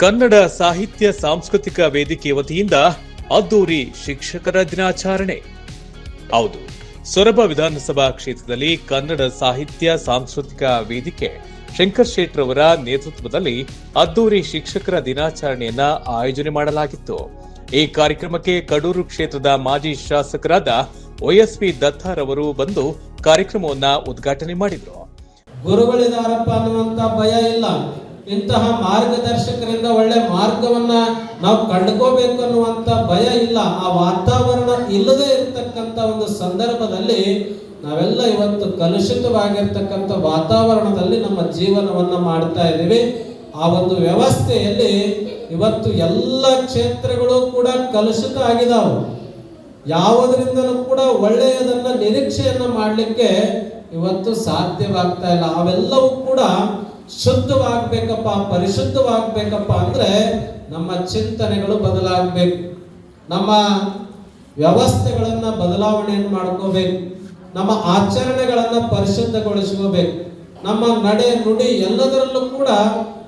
ಕನ್ನಡ ಸಾಹಿತ್ಯ ಸಾಂಸ್ಕೃತಿಕ ವೇದಿಕೆ ವತಿಯಿಂದ ಅದ್ದೂರಿ ಶಿಕ್ಷಕರ ದಿನಾಚರಣೆ. ಹೌದು, ಸೊರಬ ವಿಧಾನಸಭಾ ಕ್ಷೇತ್ರದಲ್ಲಿ ಕನ್ನಡ ಸಾಹಿತ್ಯ ಸಾಂಸ್ಕೃತಿಕ ವೇದಿಕೆ ಶಂಕರ್ ಶೇಟ್ ರವರ ನೇತೃತ್ವದಲ್ಲಿ ಅದ್ದೂರಿ ಶಿಕ್ಷಕರ ದಿನಾಚರಣೆಯನ್ನ ಆಯೋಜನೆ ಮಾಡಲಾಗಿತ್ತು. ಈ ಕಾರ್ಯಕ್ರಮಕ್ಕೆ ಕಡೂರು ಕ್ಷೇತ್ರದ ಮಾಜಿ ಶಾಸಕರಾದ ವೈಎಸ್ಪಿ ದತ್ತಾರವರು ಬಂದು ಕಾರ್ಯಕ್ರಮವನ್ನ ಉದ್ಘಾಟನೆ ಮಾಡಿದರು. ಭಯ ಇಲ್ಲ. ಇಂತಹ ಮಾರ್ಗದರ್ಶಕರಿಂದ ಒಳ್ಳೆ ಮಾರ್ಗವನ್ನ ನಾವು ಕಂಡುಕೋಬೇಕು ಅನ್ನುವಂತ ಭಯ ಇಲ್ಲ. ಆ ವಾತಾವರಣ ಇಲ್ಲದೆ ಇರತಕ್ಕಂತ ಒಂದು ಸಂದರ್ಭದಲ್ಲಿ ನಾವೆಲ್ಲ ಇವತ್ತು ಕಲುಷಿತವಾಗಿರ್ತಕ್ಕಂಥ ವಾತಾವರಣದಲ್ಲಿ ನಮ್ಮ ಜೀವನವನ್ನ ಮಾಡ್ತಾ ಇದ್ದೀವಿ. ಆ ಒಂದು ವ್ಯವಸ್ಥೆಯಲ್ಲಿ ಇವತ್ತು ಎಲ್ಲ ಕ್ಷೇತ್ರಗಳು ಕೂಡ ಕಲುಷಿತ ಆಗಿದಾವೆ. ಯಾವುದರಿಂದಲೂ ಕೂಡ ಒಳ್ಳೆಯದನ್ನ ನಿರೀಕ್ಷೆಯನ್ನ ಮಾಡಲಿಕ್ಕೆ ಇವತ್ತು ಸಾಧ್ಯವಾಗ್ತಾ ಇಲ್ಲ. ಅವೆಲ್ಲವೂ ಕೂಡ ಶುದ್ಧವಾಗ್ಬೇಕಪ್ಪ, ಪರಿಶುದ್ಧವಾಗ್ಬೇಕಪ್ಪ ಅಂದ್ರೆ ನಮ್ಮ ಚಿಂತನೆಗಳು ಬದಲಾಗಬೇಕು. ನಮ್ಮ ವ್ಯವಸ್ಥೆಗಳನ್ನು ಬದಲಾವಣೆಯನ್ನು ಮಾಡ್ಕೋಬೇಕು. ನಮ್ಮ ಆಚರಣೆಗಳನ್ನು ಪರಿಶುದ್ಧಗೊಳಿಸ್ಕೋಬೇಕು. ನಮ್ಮ ನಡೆ ನುಡಿ ಎಲ್ಲದರಲ್ಲೂ ಕೂಡ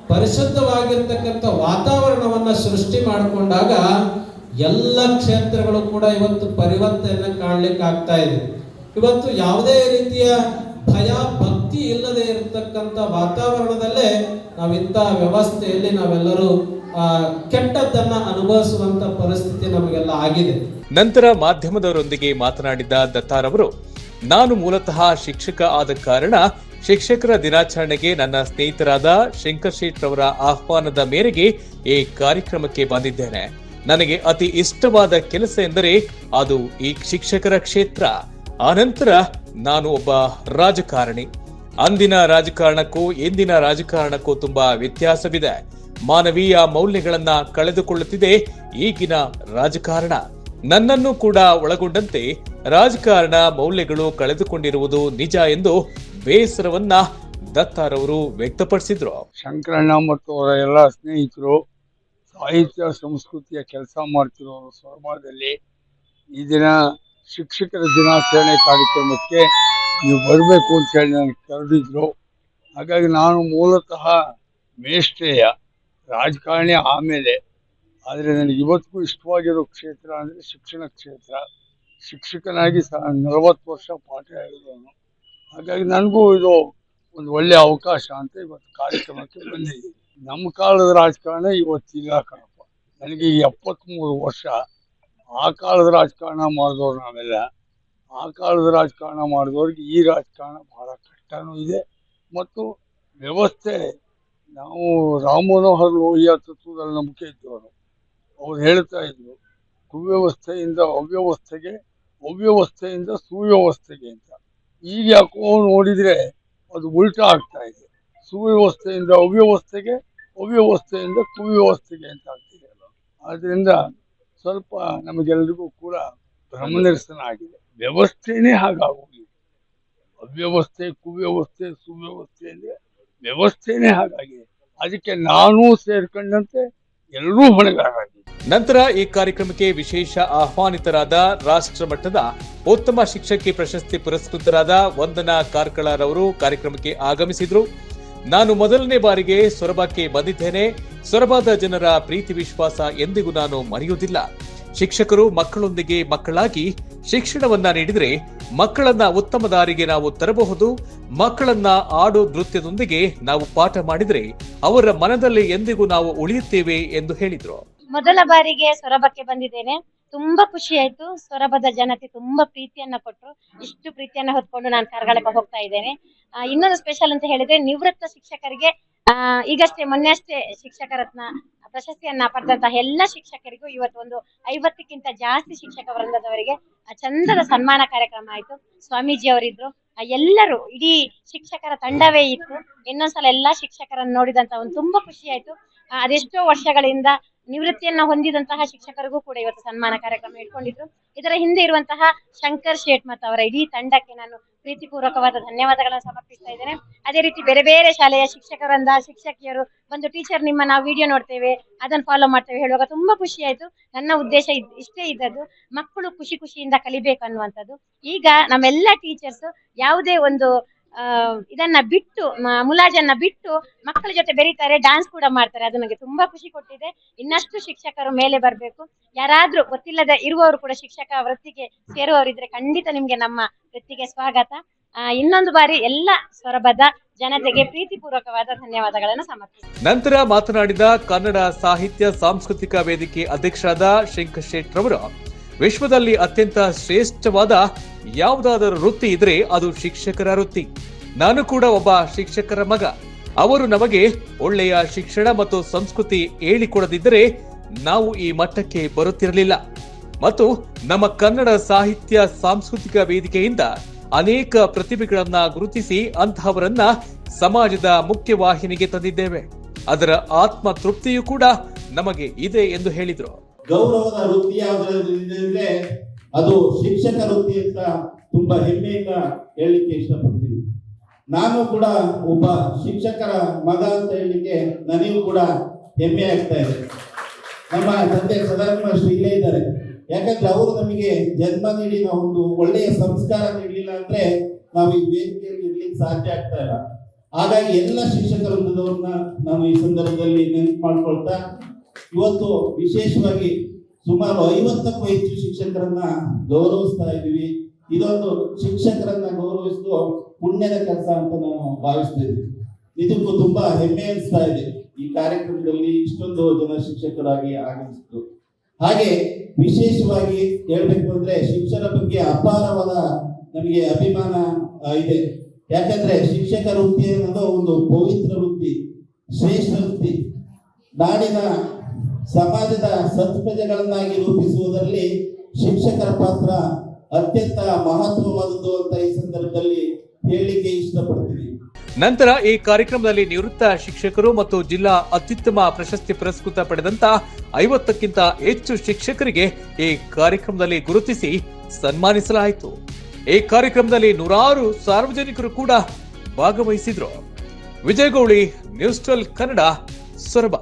ಪರಿಶುದ್ಧವಾಗಿರ್ತಕ್ಕಂಥ ವಾತಾವರಣವನ್ನ ಸೃಷ್ಟಿ ಮಾಡಿಕೊಂಡಾಗ ಎಲ್ಲ ಕ್ಷೇತ್ರಗಳು ಕೂಡ ಇವತ್ತು ಪರಿವರ್ತನೆ ಕಾಣಲಿಕ್ಕೆ ಆಗ್ತಾ ಇದೆ. ಇವತ್ತು ಯಾವುದೇ ರೀತಿಯ ಭಯ ಭಕ್ತಿ ಇಲ್ಲದೆ ಇರತಕ್ಕಂಥ ವಾತಾವರಣದಲ್ಲೇ ನಾವಿಂಥ ವ್ಯವಸ್ಥೆಯಲ್ಲಿ ನಾವೆಲ್ಲರೂ ಕೆಟ್ಟದ್ದನ್ನ ಅನುಭವಿಸುವಂತ ಪರಿಸ್ಥಿತಿ ನಮಗೆಲ್ಲ ಆಗಿದೆ. ನಂತರ ಮಾಧ್ಯಮದವರೊಂದಿಗೆ ಮಾತನಾಡಿದ ದತ್ತಾರವರು ನಾನು ಮೂಲತಃ ಶಿಕ್ಷಕ ಆದ ಕಾರಣ ಶಿಕ್ಷಕರ ದಿನಾಚರಣೆಗೆ ನನ್ನ ಸ್ನೇಹಿತರಾದ ಶಂಕರ್ ಶೇಟ್ ರವರ ಆಹ್ವಾನದ ಮೇರೆಗೆ ಈ ಕಾರ್ಯಕ್ರಮಕ್ಕೆ ಬಂದಿದ್ದೇನೆ. ನನಗೆ ಅತಿ ಇಷ್ಟವಾದ ಕೆಲಸ ಎಂದರೆ ಅದು ಈ ಶಿಕ್ಷಕರ ಕ್ಷೇತ್ರ. ಆನಂತರ ನಾನು ಒಬ್ಬ ರಾಜಕಾರಣಿ. ಅಂದಿನ ರಾಜಕಾರಣಕ್ಕೂ ಇಂದಿನ ರಾಜಕಾರಣಕ್ಕೂ ತುಂಬಾ ವ್ಯತ್ಯಾಸವಿದೆ. ಮಾನವೀಯ ಮೌಲ್ಯಗಳನ್ನ ಕಳೆದುಕೊಳ್ಳುತ್ತಿದೆ ಈಗಿನ ರಾಜಕಾರಣ. ನನ್ನನ್ನು ಕೂಡ ಒಳಗೊಂಡಂತೆ ರಾಜಕಾರಣ ಮೌಲ್ಯಗಳು ಕಳೆದುಕೊಂಡಿರುವುದು ನಿಜ ಎಂದು ಬೇಸರವನ್ನ ದತ್ತಾರವರು ವ್ಯಕ್ತಪಡಿಸಿದ್ರು. ಶಂಕರಣ್ಣ ಮತ್ತು ಅವರ ಎಲ್ಲ ಸ್ನೇಹಿತರು ಸಾಹಿತ್ಯ ಸಂಸ್ಕೃತಿಯ ಕೆಲಸ ಮಾಡ್ತಿರೋ ಸೊರಬದಲ್ಲಿ ಈ ದಿನ ಶಿಕ್ಷಕರ ದಿನಾಚರಣೆ ಕಾರ್ಯಕ್ರಮಕ್ಕೆ ನೀವು ಬರಬೇಕು ಅಂತ ಹೇಳಿ ನನಗೆ ಕರೆದಿದ್ರು. ಹಾಗಾಗಿ ನಾನು ಮೂಲತಃ ಮೇಷ್ಟ್ರೇಯ ರಾಜಕಾರಣಿ ಆಮೇಲೆ, ಆದರೆ ನನಗೆ ಇವತ್ತಿಗೂ ಇಷ್ಟವಾಗಿರೋ ಕ್ಷೇತ್ರ ಅಂದರೆ ಶಿಕ್ಷಣ ಕ್ಷೇತ್ರ. ಶಿಕ್ಷಕನಾಗಿ ಸಹ ನಲವತ್ತು ವರ್ಷ ಪಾಠ ಹೇಳಿದವನು. ಹಾಗಾಗಿ ನನಗೂ ಇದು ಒಂದು ಒಳ್ಳೆಯ ಅವಕಾಶ ಅಂತ ಇವತ್ತು ಕಾರ್ಯಕ್ರಮಕ್ಕೆ ಬಂದಿದ್ದೀನಿ ನಮ್ಮ ಕಾಲದ ರಾಜಕಾರಣ ಇವತ್ತಿಲ್ಲ ಕಣಪ್ಪ. ನನಗೆ ಎಪ್ಪತ್ತ್ಮೂರು ವರ್ಷ ಆ ಕಾಲದ ರಾಜಕಾರಣ ಮಾಡಿದವ್ರು ನಾವೆಲ್ಲ. ಆ ಕಾಲದ ರಾಜಕಾರಣ ಮಾಡಿದವ್ರಿಗೆ ಈ ರಾಜಕಾರಣ ಬಹಳ ಕಷ್ಟನೂ ಇದೆ. ಮತ್ತು ವ್ಯವಸ್ಥೆ, ನಾವು ರಾಮ್ ಮನೋಹರ್ ಲೋಹಿಯಾ ತತ್ವದಲ್ಲಿ ನಂಬಿಕೆ ಇದ್ದವರು ಅವ್ರು ಹೇಳ್ತಾ ಇದ್ರು, ಕುವ್ಯವಸ್ಥೆಯಿಂದ ಅವ್ಯವಸ್ಥೆಗೆ, ಅವ್ಯವಸ್ಥೆಯಿಂದ ಸುವ್ಯವಸ್ಥೆಗೆ ಅಂತ. ಈಗ ಯಾಕೋ ನೋಡಿದರೆ ಅದು ಉಲ್ಟಾ ಆಗ್ತಾ ಇದೆ. ಸುವ್ಯವಸ್ಥೆಯಿಂದ ಅವ್ಯವಸ್ಥೆಗೆ, ಅವ್ಯವಸ್ಥೆಯಿಂದ ಕುವ್ಯವಸ್ಥೆಗೆ ಅಂತ ಆಗ್ತಿದೆ. ಆದ್ದರಿಂದ ಸ್ವಲ್ಪ ನಮಗೆಲ್ಲರಿಗೂ ಕೂಡ ಭ್ರಮನಿರಸನ ಆಗಿದೆ. ವ್ಯವಸ್ಥೆನೇ ಹಾಗಾಗೋಗಿದೆ ಅವ್ಯವಸ್ಥೆ, ಕುವ್ಯವಸ್ಥೆ, ಸುವ್ಯವಸ್ಥೆ ವ್ಯವಸ್ಥೆನೇ ಹಾಗಾಗಿದೆ ಅದಕ್ಕೆ ನಾನೂ ಸೇರ್ಕೊಂಡಂತೆ ಎಲ್ಲರೂ ಹೊಣೆಗಾರಾಗಿದೆ ನಂತರ ಈ ಕಾರ್ಯಕ್ರಮಕ್ಕೆ ವಿಶೇಷ ಆಹ್ವಾನಿತರಾದ ರಾಷ್ಟ್ರ ಮಟ್ಟದ ಉತ್ತಮ ಶಿಕ್ಷಕಿ ಪ್ರಶಸ್ತಿ ಪುರಸ್ಕೃತರಾದ ವಂದನಾ ಕಾರ್ಕಳರವರು ಕಾರ್ಯಕ್ರಮಕ್ಕೆ ಆಗಮಿಸಿದ್ರು. ನಾನು ಮೊದಲನೇ ಬಾರಿಗೆ ಸೊರಬಕ್ಕೆ ಬಂದಿದ್ದೇನೆ. ಸೊರಬದ ಜನರ ಪ್ರೀತಿ ವಿಶ್ವಾಸ ಎಂದಿಗೂ ನಾನು ಮರೆಯುವುದಿಲ್ಲ. ಶಿಕ್ಷಕರು ಮಕ್ಕಳೊಂದಿಗೆ ಮಕ್ಕಳಾಗಿ ಶಿಕ್ಷಣವನ್ನ ನೀಡಿದರೆ ಮಕ್ಕಳನ್ನ ಉತ್ತಮ ದಾರಿಗೆ ನಾವು ತರಬಹುದು, ಮಕ್ಕಳನ್ನ ಆಡು ನೃತ್ಯದೊಂದಿಗೆ ನಾವು ಪಾಠ ಮಾಡಿದರೆ ಅವರ ಮನದಲ್ಲಿ ಎಂದಿಗೂ ನಾವು ಉಳಿಯುತ್ತೇವೆ ಎಂದು ಹೇಳಿದ್ರು. ಮೊದಲ ಬಾರಿಗೆ ಸೊರಬಕ್ಕೆ ಬಂದಿದ್ದೇನೆ. ತುಂಬಾ ಖುಷಿ ಆಯ್ತು. ಸೊರಬದ ಜನತೆ ತುಂಬಾ ಪ್ರೀತಿಯನ್ನ ಕೊಟ್ಟರು ಇಷ್ಟು ಪ್ರೀತಿಯನ್ನ ಹೊತ್ಕೊಂಡು ನಾನು ಕರ್ಗಳಕ್ಕೆ ಹೋಗ್ತಾ ಇದ್ದೇನೆ. ಇನ್ನೊಂದು ಸ್ಪೆಷಲ್ ಅಂತ ಹೇಳಿದ್ರೆ ನಿವೃತ್ತ ಶಿಕ್ಷಕರಿಗೆ ಆ, ಈಗಷ್ಟೇ ಮೊನ್ನೆ ಅಷ್ಟೇ ಶಿಕ್ಷಕ ರತ್ನ ಪ್ರಶಸ್ತಿಯನ್ನ ಪಡೆದಂತಹ ಎಲ್ಲ ಶಿಕ್ಷಕರಿಗೂ ಇವತ್ತು ಒಂದು ಐವತ್ತಕ್ಕಿಂತ ಜಾಸ್ತಿ ಶಿಕ್ಷಕ ವೃಂದದವರಿಗೆ ಚಂದದ ಸನ್ಮಾನ ಕಾರ್ಯಕ್ರಮ ಆಯ್ತು. ಸ್ವಾಮೀಜಿ ಅವರಿದ್ರು ಆ, ಎಲ್ಲರೂ ಇಡೀ ಶಿಕ್ಷಕರ ತಂಡವೇ ಇತ್ತು. ಇನ್ನೊಂದ್ಸಲ ಎಲ್ಲಾ ಶಿಕ್ಷಕರನ್ನು ನೋಡಿದಂತ ಒಂದು ತುಂಬಾ ಖುಷಿ ಆಯ್ತು. ಅದೆಷ್ಟೋ ವರ್ಷಗಳಿಂದ ನಿವೃತ್ತಿಯನ್ನ ಹೊಂದಿದಂತಹ ಶಿಕ್ಷಕರಿಗೂ ಕೂಡ ಇವತ್ತು ಸನ್ಮಾನ ಕಾರ್ಯಕ್ರಮ ಇಟ್ಕೊಂಡಿದ್ರು. ಇದರ ಹಿಂದೆ ಇರುವಂತಹ ಶಂಕರ್ ಶೇಟ್ ಮತ್ತು ಅವರ ಇಡೀ ತಂಡಕ್ಕೆ ನಾನು ಪ್ರೀತಿಪೂರ್ವಕವಾದ ಧನ್ಯವಾದಗಳನ್ನು ಸಮರ್ಪಿಸ್ತಾ ಇದ್ದೇನೆ. ಅದೇ ರೀತಿ ಬೇರೆ ಬೇರೆ ಶಾಲೆಯ ಶಿಕ್ಷಕರಂದ ಶಿಕ್ಷಕಿಯರು ಒಂದು ಟೀಚರ್ ನಿಮ್ಮ ನಾವು ವಿಡಿಯೋ ನೋಡ್ತೇವೆ, ಅದನ್ನು ಫಾಲೋ ಮಾಡ್ತೇವೆ ಹೇಳುವಾಗ ತುಂಬಾ ಖುಷಿ ಆಯ್ತು. ನನ್ನ ಉದ್ದೇಶ ಇಷ್ಟೇ ಇದ್ದದ್ದು ಮಕ್ಕಳು ಖುಷಿ ಖುಷಿಯಿಂದ ಕಲಿಬೇಕು ಅನ್ನುವಂಥದ್ದು. ಈಗ ನಮ್ಮೆಲ್ಲ ಟೀಚರ್ಸ್ ಯಾವುದೇ ಒಂದು ಇದನ್ನ ಬಿಟ್ಟು ಮುಲಾಜನ್ನ ಬಿಟ್ಟು ಮಕ್ಕಳ ಜೊತೆ ಬೆರೀತಾರೆ ಡಾನ್ಸ್ ಕೂಡ ಮಾಡ್ತಾರೆ. ಅದು ನನಗೆ ತುಂಬಾ ಖುಷಿ ಕೊಟ್ಟಿದೆ. ಇನ್ನಷ್ಟು ಶಿಕ್ಷಕರು ಮೇಲೆ ಬರಬೇಕು. ಯಾರಾದ್ರೂ ಗೊತ್ತಿಲ್ಲದ ಇರುವವರು ಕೂಡ ಶಿಕ್ಷಕ ವೃತ್ತಿಗೆ ಸೇರುವವರಿದ್ರೆ ಖಂಡಿತ ನಿಮ್ಗೆ ನಮ್ಮ ವೃತ್ತಿಗೆ ಸ್ವಾಗತ. ಇನ್ನೊಂದು ಬಾರಿ ಎಲ್ಲ ಸೊರಬದ ಜನತೆಗೆ ಪ್ರೀತಿಪೂರ್ವಕವಾದ ಧನ್ಯವಾದಗಳನ್ನು ಸಮರ್ಪಿಸಿ ನಂತರ ಮಾತನಾಡಿದ ಕನ್ನಡ ಸಾಹಿತ್ಯ ಸಾಂಸ್ಕೃತಿಕ ವೇದಿಕೆ ಅಧ್ಯಕ್ಷರಾದ ಶಂಕರ್ ಶೆಟ್ರವರು ವಿಶ್ವದಲ್ಲಿ ಅತ್ಯಂತ ಶ್ರೇಷ್ಠವಾದ ಯಾವುದಾದರೂ ವೃತ್ತಿ ಇದ್ರೆ ಅದು ಶಿಕ್ಷಕರ ವೃತ್ತಿ. ನಾನು ಕೂಡ ಒಬ್ಬ ಶಿಕ್ಷಕರ ಮಗ. ಅವರು ನಮಗೆ ಒಳ್ಳೆಯ ಶಿಕ್ಷಣ ಮತ್ತು ಸಂಸ್ಕೃತಿ ಹೇಳಿಕೊಡದಿದ್ದರೆ ನಾವು ಈ ಮಟ್ಟಕ್ಕೆ ಬರುತ್ತಿರಲಿಲ್ಲ. ಮತ್ತು ನಮ್ಮ ಕನ್ನಡ ಸಾಹಿತ್ಯ ಸಾಂಸ್ಕೃತಿಕ ವೇದಿಕೆಯಿಂದ ಅನೇಕ ಪ್ರತಿಭೆಗಳನ್ನ ಗುರುತಿಸಿ ಅಂತಹವರನ್ನ ಸಮಾಜದ ಮುಖ್ಯವಾಹಿನಿಗೆ ತಂದಿದ್ದೇವೆ. ಅದರ ಆತ್ಮ ತೃಪ್ತಿಯೂ ಕೂಡ ನಮಗೆ ಇದೆ ಎಂದು ಹೇಳಿದರು. ಗೌರವದ ವೃತ್ತಿ ಅದು ಶಿಕ್ಷಕ ವೃತ್ತಿ ಅಂತ ತುಂಬಾ ಹೆಮ್ಮೆಯಿಂದ ಹೇಳಲಿಕ್ಕೆ ಇಷ್ಟಪಡ್ತೀನಿ. ನಾನು ಕೂಡ ಒಬ್ಬ ಶಿಕ್ಷಕರ ಮಗ ಅಂತ ಹೇಳಲಿಕ್ಕೆ ನನಗೂ ಕೂಡ ಹೆಮ್ಮೆ ಆಗ್ತಾ ಇದೆ. ನಮ್ಮ ತಂದೆ ಸದಾನಂದ ಇಲ್ಲೇ ಇದ್ದಾರೆ. ಯಾಕಂದ್ರೆ ಅವರು ನಮಗೆ ಜನ್ಮ ನೀಡಿ ಒಂದು ಒಳ್ಳೆಯ ಸಂಸ್ಕಾರ ನೀಡಲಿಲ್ಲ ಅಂದ್ರೆ ನಾವು ಈ ವೇದಿಕೆಯಲ್ಲಿ ಇರ್ಲಿಕ್ಕೆ ಸಾಧ್ಯ ಆಗ್ತಾ ಇಲ್ಲ. ಹಾಗಾಗಿ ಎಲ್ಲ ಶಿಕ್ಷಕ ವೃಂದದವ್ರನ್ನ ನಾನು ಈ ಸಂದರ್ಭದಲ್ಲಿ ನೆನಪು ಮಾಡ್ಕೊಳ್ತಾ, ಇವತ್ತು ವಿಶೇಷವಾಗಿ ಸುಮಾರು ಐವತ್ತಕ್ಕೂ ಹೆಚ್ಚು ಶಿಕ್ಷಕರನ್ನ ಗೌರವಿಸ್ತಾ ಇದ್ದೀವಿ. ಇದೊಂದು ಶಿಕ್ಷಕರನ್ನ ಗೌರವಿಸುವ ಪುಣ್ಯದ ಕೆಲಸ ಅಂತ ನಾನು ಭಾವಿಸ್ತಿದ್ದೀನಿ ಇದಕ್ಕೂ ತುಂಬಾ ಹೆಮ್ಮೆ ಅನಿಸ್ತಾ ಇದೆ. ಈ ಕಾರ್ಯಕ್ರಮದಲ್ಲಿ ಇಷ್ಟೊಂದು ಜನ ಶಿಕ್ಷಕರಾಗಿ ಆಗಮಿಸಿದ್ರು ಹಾಗೆ ವಿಶೇಷವಾಗಿ ಹೇಳ್ಬೇಕು ಅಂದ್ರೆ ಶಿಕ್ಷಣ ಬಗ್ಗೆ ಅಪಾರವಾದ ನಮಗೆ ಅಭಿಮಾನ ಇದೆ. ಯಾಕಂದ್ರೆ ಶಿಕ್ಷಕ ವೃತ್ತಿ ಅನ್ನೋದು ಒಂದು ಪವಿತ್ರ ವೃತ್ತಿ, ಶ್ರೇಷ್ಠ ವೃತ್ತಿ. ನಾಡಿನ ಸಮಾಜದ ಸತ್ಪ್ರಜೆಗಳನ್ನಾಗಿ ರೂಪಿಸುವುದರಲ್ಲಿ ಶಿಕ್ಷಕರ ಪಾತ್ರ ಅತ್ಯಂತ ಮಹತ್ವವಾದದ್ದು ಅಂತ ಈ ಸಂದರ್ಭದಲ್ಲಿ ಹೇಳಲಿಕ್ಕೆ ಇಷ್ಟಪಡ್ತೀನಿ. ನಂತರ ಈ ಕಾರ್ಯಕ್ರಮದಲ್ಲಿ ನಿವೃತ್ತ ಶಿಕ್ಷಕರು ಮತ್ತು ಜಿಲ್ಲಾ ಅತ್ಯುತ್ತಮ ಪ್ರಶಸ್ತಿ ಪುರಸ್ಕೃತ ಪಡೆದಂತ ಐವತ್ತಕ್ಕಿಂತ ಹೆಚ್ಚು ಶಿಕ್ಷಕರಿಗೆ ಈ ಕಾರ್ಯಕ್ರಮದಲ್ಲಿ ಗುರುತಿಸಿ ಸನ್ಮಾನಿಸಲಾಯಿತು. ಈ ಕಾರ್ಯಕ್ರಮದಲ್ಲಿ ನೂರಾರು ಸಾರ್ವಜನಿಕರು ಕೂಡ ಭಾಗವಹಿಸಿದ್ರು. Vijayagauli news twelve Kannada, Soraba.